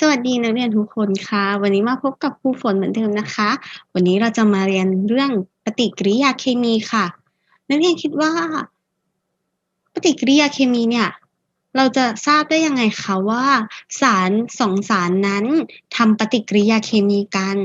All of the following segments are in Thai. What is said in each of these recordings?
สวัสดีนักเรียนทุกคนค่ะ วันนี้มาพบกับครูฝนเหมือนเดิมนะคะ วันนี้เราจะมาเรียนเรื่องปฏิกิริยาเคมีค่ะ นักเรียนคิดว่า ปฏิกิริยาเคมีเนี่ย เราจะทราบได้ยังไงคะว่า สารสองสารนั้นทำปฏิกิริยาเคมีกัน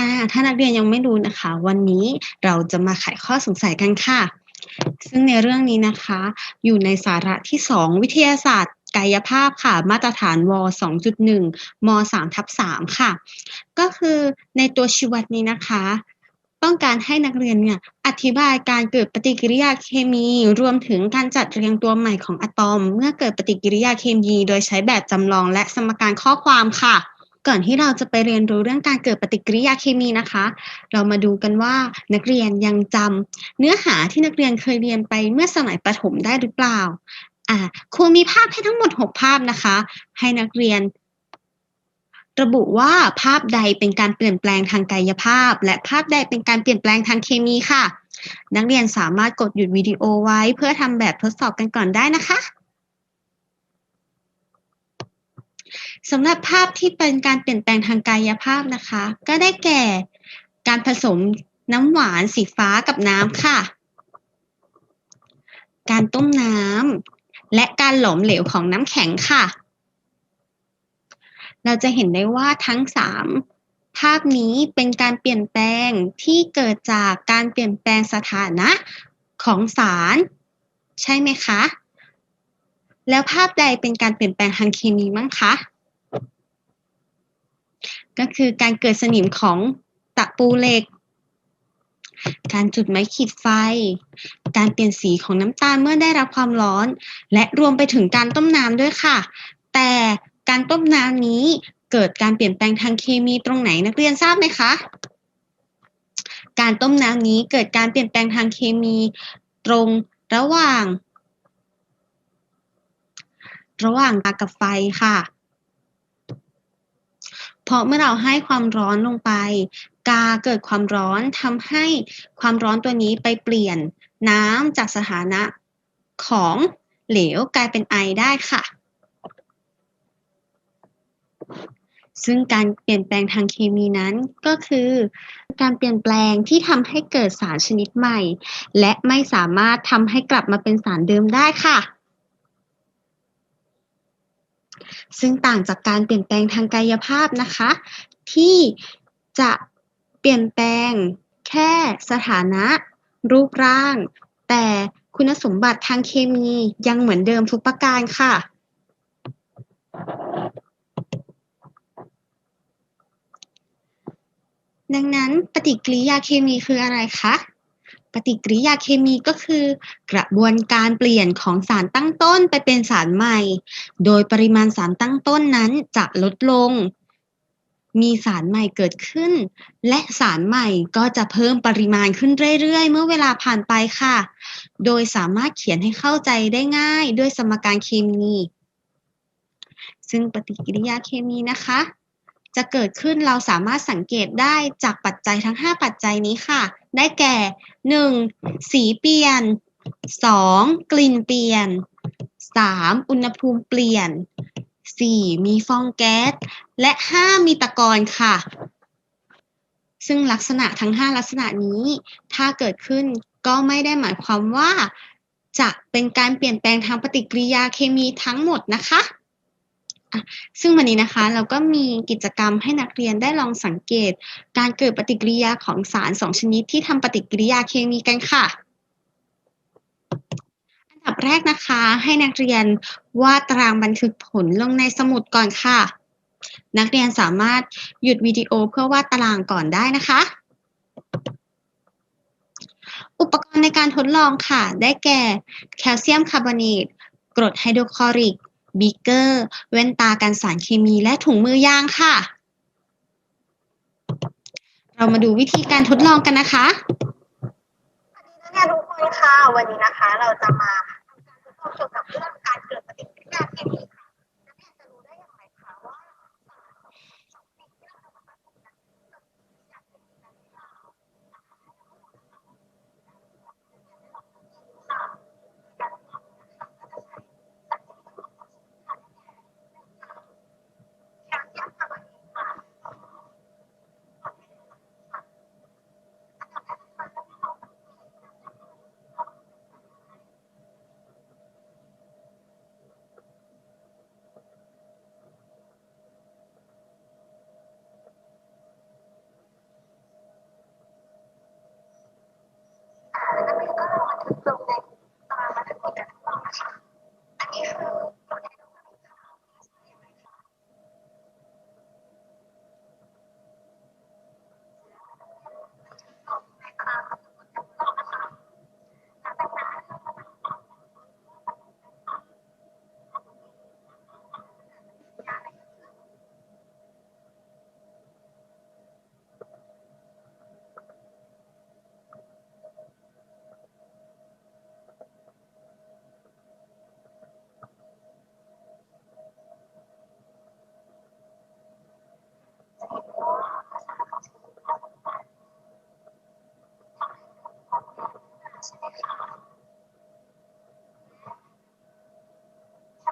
อ่าถ้านักเรียนยังไม่รู้นะคะ วันนี้เราจะมาไขข้อสงสัยกันค่ะ ซึ่งในเรื่องนี้นะคะ อยู่ในสาระที่2วิทยาศาสตร์ กายภาพค่ะ มาตรฐานว2.1ม3ทับ3ค่ะ ก็คือในตัวชีวัดนี้นะคะ ต้องการให้นักเรียนเนี่ยอธิบายการเกิดปฏิกิริยาเคมี รวมถึงการจัดเรียงตัวใหม่ของอะตอม เมื่อเกิดปฏิกิริยาเคมี โดยใช้แบบจำลองและสมการข้อความค่ะก่อนที่เราจะไปเรียนรู้เรื่องการเกิดปฏิกิริยาเคมีนะคะ เรามาดูกันว่านักเรียนยังจำเนื้อหาที่นักเรียนเคยเรียนไปเมื่อสมัยประถมได้หรือเปล่า อ่าครูมีภาพให้ทั้งหมด 6 ภาพนะคะ ให้นักเรียน ระบุว่าภาพใดเป็นการเปลี่ยนแปลงทางกายภาพ และภาพใดเป็นการเปลี่ยนแปลงทางเคมีค่ะ นักเรียนสามารถกดหยุดวิดีโอไว้ เพื่อทำแบบทดสอบกันก่อนได้นะคะสำหรับภาพที่เป็นการเปลี่ยนแปลงทางกายภาพนะคะ ก็ได้แก่การผสมน้ำหวานสีฟ้ากับน้ำค่ะ การต้มน้ำ และการหลอมเหลวของน้ำแข็งค่ะ เราจะเห็นได้ว่าทั้ง3ภาพนี้เป็นการเปลี่ยนแปลงที่เกิดจากการเปลี่ยนแปลงสถานะของสาร ใช่ไหมคะ แล้วภาพใดเป็นการเปลี่ยนแปลงทางเคมีมั้งคะ ก็คือการเกิดสนิมของตะปูเหล็ก การจุดไม้ขีดไฟ การเปลี่ยนสีของน้ำตาลเมื่อได้รับความร้อน และรวมไปถึงการต้มน้ำด้วยค่ะ แต่การต้มน้ำนี้เกิดการเปลี่ยนแปลงทางเคมีตรงไหนนักเรียนทราบไหมคะ การต้มน้ำนี้เกิดการเปลี่ยนแปลงทางเคมีตรงระหว่าง ระหว่างกากับไฟค่ะ เพราะเมื่อเราให้ความร้อนลงไป กาเกิดความร้อนทำให้ความร้อนตัวนี้ไปเปลี่ยนน้ำจากสถานะของเหลวกลายเป็นไอได้ค่ะ ซึ่งการเปลี่ยนแปลงทางเคมีนั้นก็คือ การเปลี่ยนแปลงที่ทำให้เกิดสารชนิดใหม่ และไม่สามารถทำให้กลับมาเป็นสารเดิมได้ค่ะซึ่งต่างจากการเปลี่ยนแปลงทางกายภาพนะคะ ที่จะ เปลี่ยนแปลง แค่สถานะ รูปร่าง แต่คุณสมบัติทางเคมียังเหมือนเดิมทุกประการค่ะ ดังนั้นปฏิกิริยาเคมีคืออะไรคะ ปฏิกิริยาเคมีก็คือ กระบวนการเปลี่ยนของสารตั้งต้นไปเป็นสารใหม่ โดยปริมาณสารตั้งต้นนั้นจะลดลง มีสารใหม่เกิดขึ้น และสารใหม่ก็จะเพิ่มปริมาณขึ้นเรื่อย ๆ เมื่อเวลาผ่านไปค่ะ โดยสามารถเขียนให้เข้าใจได้ง่ายด้วยสมการเคมี ซึ่งปฏิกิริยาเคมีนะคะ จะเกิดขึ้นเราสามารถสังเกตได้จากปัจจัยทั้ง 5 ปัจจัยนี้ค่ะ ได้แก่ 1. สีเปลี่ยน 2. กลิ่นเปลี่ยน 3. อุณหภูมิเปลี่ยน 4. มีฟองแก๊ส และ 5 มีตะกอนค่ะ ซึ่งลักษณะทั้ง 5 ลักษณะนี้ ถ้าเกิดขึ้นก็ไม่ได้หมายความว่า จะเป็นการเปลี่ยนแปลงทางปฏิกิริยาเคมีทั้งหมดนะคะซึ่งวันนี้นะคะเราก็มีกิจกรรมให้นักเรียนได้ลองสังเกต การเกิดปฏิกิริยาของสารสองชนิดที่ทำปฏิกิริยาเคมีกันค่ะ ดับแรกนะคะ ให้นักเรียนวาดตารางบันทึกผลลงในสมุดก่อนค่ะ นักเรียนสามารถหยุดวิดีโอเพื่อวาดตารางก่อนได้นะคะ อุปกรณ์ในการทดลองค่ะ ได้แก่แคลเซียมคาร์บอเนตกรดไฮโดรคลอริกบีเกอร์แว่นตากันสารเคมีและถุงมือยางค่ะ เรามาดูวิธีการทดลองกันนะคะสวัสดีนักเรียนทุกคนค่ะ วันนี้นะคะเราจะมา เกี่ยวกับเรื่องการเกิดปฏิกิริยาเคมีค่ะนักเรียนจะรู้ได้อย่างไรคะว่าสารสองชนิดที่เราจะมาผสมกันเกิดปฏิกิริยาเคมีกันหรือเปล่านะคะให้เราลองทำค่ะการทดลองนะคะก็จะใช้สารที่ผสมค่ะแคล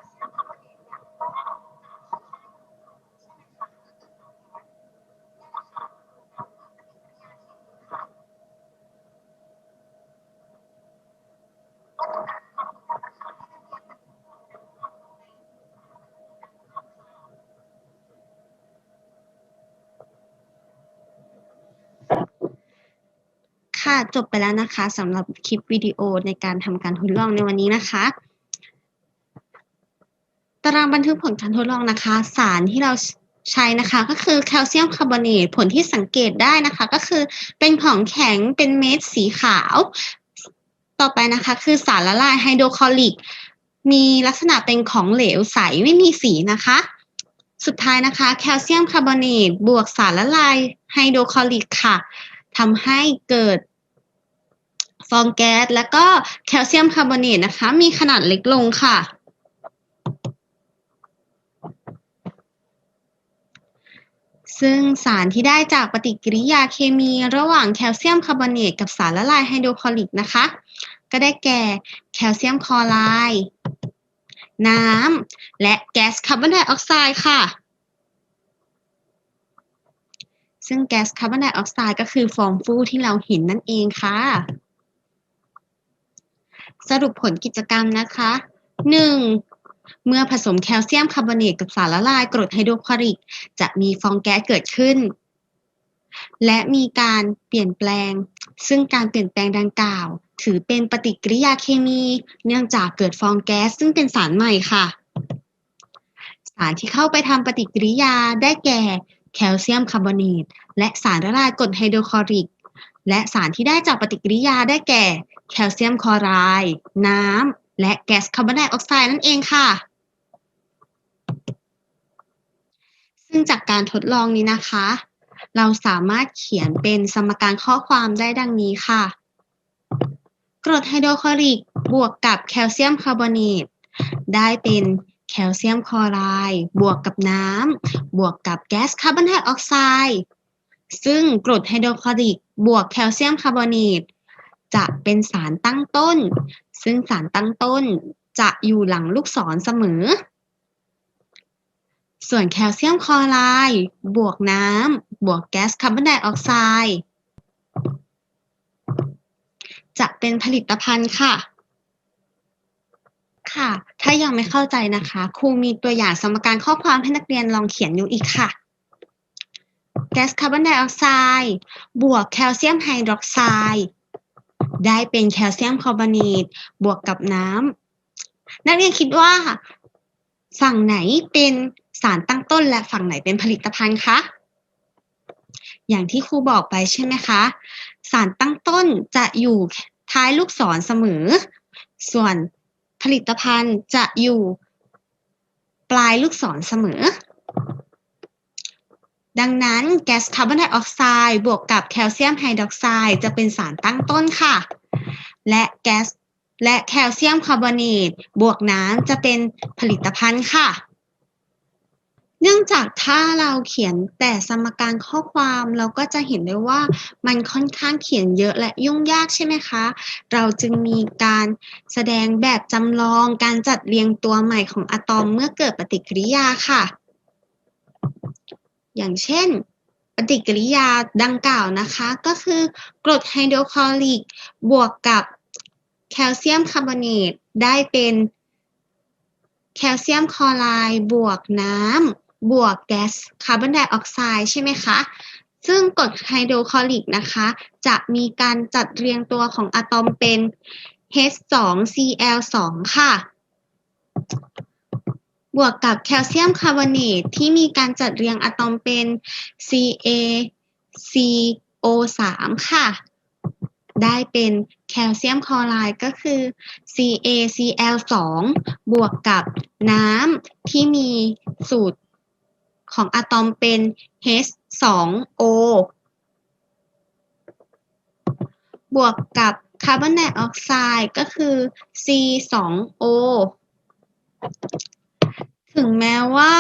เซียมค ค่ะ จบไปแล้วนะคะสำหรับคลิปวิดีโอในการทำการทดลองในวันนี้นะคะ ตารางบันทึกผลการทดลองนะคะ สารที่เราใช้นะคะก็คือแคลเซียมคาร์บอเนตผลที่สังเกตได้นะคะ ก็คือเป็นของแข็งเป็นเม็ดสีขาว ต่อไปนะคะ คือสารละลายไฮโดรคลอริก มีลักษณะเป็นของเหลวใสไม่มีสีนะคะ สุดท้ายนะคะ แคลเซียมคาร์บอเนตบวกสารละลายไฮโดรคลอริกค่ะทำให้เกิด ฟองแก๊ส แล้วก็แคลเซียมคาร์บอเนตนะคะ มีขนาดเล็กลงค่ะซึ่งสารที่ได้จากปฏิกิริยาเคมีระหว่างแคลเซียมคาร์บอเนตกับสารละลายไฮโดรคลอริกนะคะ ก็ได้แก่แคลเซียมคลอไรด์น้ำและแก๊สคาร์บอนไดออกไซด์ค่ะ ซึ่งแก๊สคาร์บอนไดออกไซด์ก็คือฟองฟูที่เราเห็นนั่นเองค่ะ สรุปผลกิจกรรมนะคะ 1. เมื่อผสมแคลเซียมคาร์บอเนตกับสารละลายกรดไฮโดรคลอริก จะมีฟองแก๊สเกิดขึ้น และมีการเปลี่ยนแปลง ซึ่งการเปลี่ยนแปลงดังกล่าว ถือเป็นปฏิกิริยาเคมี เนื่องจากเกิดฟองแก๊สซึ่งเป็นสารใหม่ค่ะ สารที่เข้าไปทำปฏิกิริยาได้แก่แคลเซียมคาร์บอเนตและสารละลายกรดไฮโดรคลอริก และสารที่ได้จากปฏิกิริยาได้แก่ แคลเซียมคลอไรด์น้ำและแก๊สคาร์บอนไดออกไซด์นั่นเองค่ะ ซึ่งจากการทดลองนี้นะคะ เราสามารถเขียนเป็นสมการข้อความได้ดังนี้ค่ะ กรดไฮโดรคลอริกบวกกับแคลเซียมคาร์บอเนตได้เป็นแคลเซียมคลอไรด์บวกกับน้ำบวกกับแก๊สคาร์บอนไดออกไซด์ ซึ่งกรดไฮโดรคลอริกบวกแคลเซียมคาร์บอเนตจะเป็นสารตั้งต้น ซึ่งสารตั้งต้นจะอยู่หลังลูกศรเสมอ ส่วนแคลเซียมคลอไรด์บวกน้ำบวกแก๊สคาร์บอนไดออกไซด์จะเป็นผลิตภัณฑ์ค่ะ ค่ะ ถ้ายังไม่เข้าใจนะคะ ครูมีตัวอย่างสมการข้อความให้นักเรียนลองเขียนอยู่อีกค่ะ แก๊สคาร์บอนไดออกไซด์บวกแคลเซียมไฮดรอกไซด์ได้เป็นแคลเซียมคาร์บอเนตบวกกับน้ำนักเรียนคิดว่าฝั่งไหนเป็นสารตั้งต้นและฝั่งไหนเป็นผลิตภัณฑ์คะอย่างที่ครูบอกไปใช่ไหมคะ สารตั้งต้นจะอยู่ท้ายลูกศรเสมอ ส่วนผลิตภัณฑ์จะอยู่ปลายลูกศรเสมอ ดังนั้นแก๊สคาร์บอนไดออกไซด์บวกกับแคลเซียมไฮดรอกไซด์จะเป็นสารตั้งต้นค่ะ และแก๊สและแคลเซียมคาร์บอเนตบวกน้ำจะเป็นผลิตภัณฑ์ค่ะ เนื่องจากถ้าเราเขียนแต่สมการข้อความเราก็จะเห็นได้ว่ามันค่อนข้างเขียนเยอะและยุ่งยากใช่ไหมคะ เราจึงมีการแสดงแบบจำลองการจัดเรียงตัวใหม่ของอะตอมเมื่อเกิดปฏิกิริยาค่ะ อย่างเช่น ปฏิกิริยาดังกล่าวนะคะ ก็คือกรดไฮโดรคลอริก บวกกับแคลเซียมคาร์บอเนตได้เป็นแคลเซียมคลอไรด์บวกน้ำบวกแก๊สคาร์บอนไดออกไซด์ใช่ไหมคะ ซึ่งกรดไฮโดรคลอริกนะคะ จะมีการจัดเรียงตัวของอะตอมเป็น H2Cl2 ค่ะ บวกกับแคลเซียมคาร์บอเนตที่มีการจัดเรียงอะตอมเป็น CaCO3 ค่ะ ได้เป็นแคลเซียมคลอไรด์ก็คือ CaCl2 บวกกับน้ำที่มีสูตรของอะตอมเป็น H2O บวกกับคาร์บอนไดออกไซด์ก็คือ C2O ถึงแม้ว่า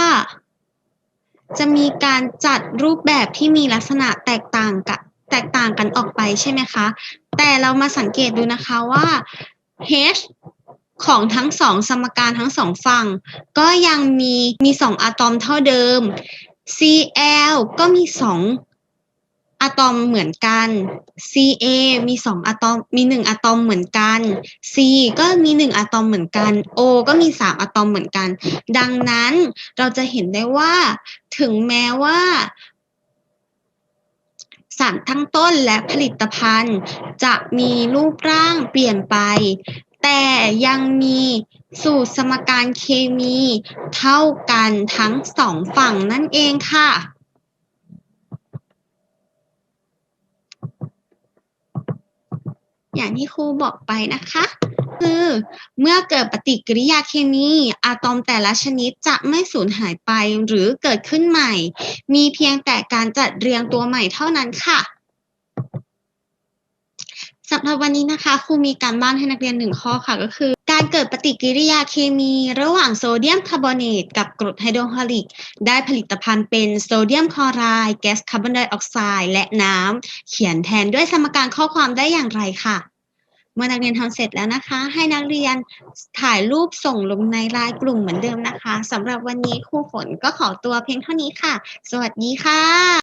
จะมีการจัดรูปแบบที่มีลักษณะแตกต่างกับแตกต่างกันออกไปใช่ไหมคะ แต่เรามาสังเกตดูนะคะว่า H ของทั้งสองสมการทั้งสองฝั่ง ก็ยังมีมีสองอะตอมเท่าเดิม Cl ก็มีสอง อะตอมเหมือนกัน Ca มีสองอะตอม มีหนึ่งอะตอมเหมือนกัน C ก็มีหนึ่งอะตอมเหมือนกัน O ก็มีสามอะตอมเหมือนกัน ดังนั้นเราจะเห็นได้ว่า ถึงแม้ว่า สารตั้งต้นและผลิตภัณฑ์ จะมีรูปร่างเปลี่ยนไป แต่ยังมีสูตรสมการเคมี เท่ากันทั้งสองฝั่งนั่นเองค่ะ อย่างที่ครูบอกไปนะคะ คือเมื่อเกิดปฏิกิริยาเคมีอะตอมแต่ละชนิดจะไม่สูญหายไปหรือเกิดขึ้นใหม่ มีเพียงแต่การจัดเรียงตัวใหม่เท่านั้นค่ะสำหรับวันนี้นะคะครูมีการบ้านให้นักเรียนหนึ่งข้อค่ะก็คือ การเกิดปฏิกิริยาเคมี ระหว่างโซเดียมคาร์บอเนตกับกรดไฮโดรคลอริก ได้ผลิตภัณฑ์เป็นโซเดียมคลอไรด์แก๊สคาร์บอนไดออกไซด์และน้ำเขียนแทนด้วยสมการข้อความได้อย่างไรค่ะ เมื่อนักเรียนทำเสร็จแล้วนะคะ ให้นักเรียนถ่ายรูปส่งลงในไลน์กลุ่มเหมือนเดิมนะคะสำหรับวันนี้ครูฝนก็ขอตัวเพียงเท่านี้ค่ะ สวัสดีค่ะ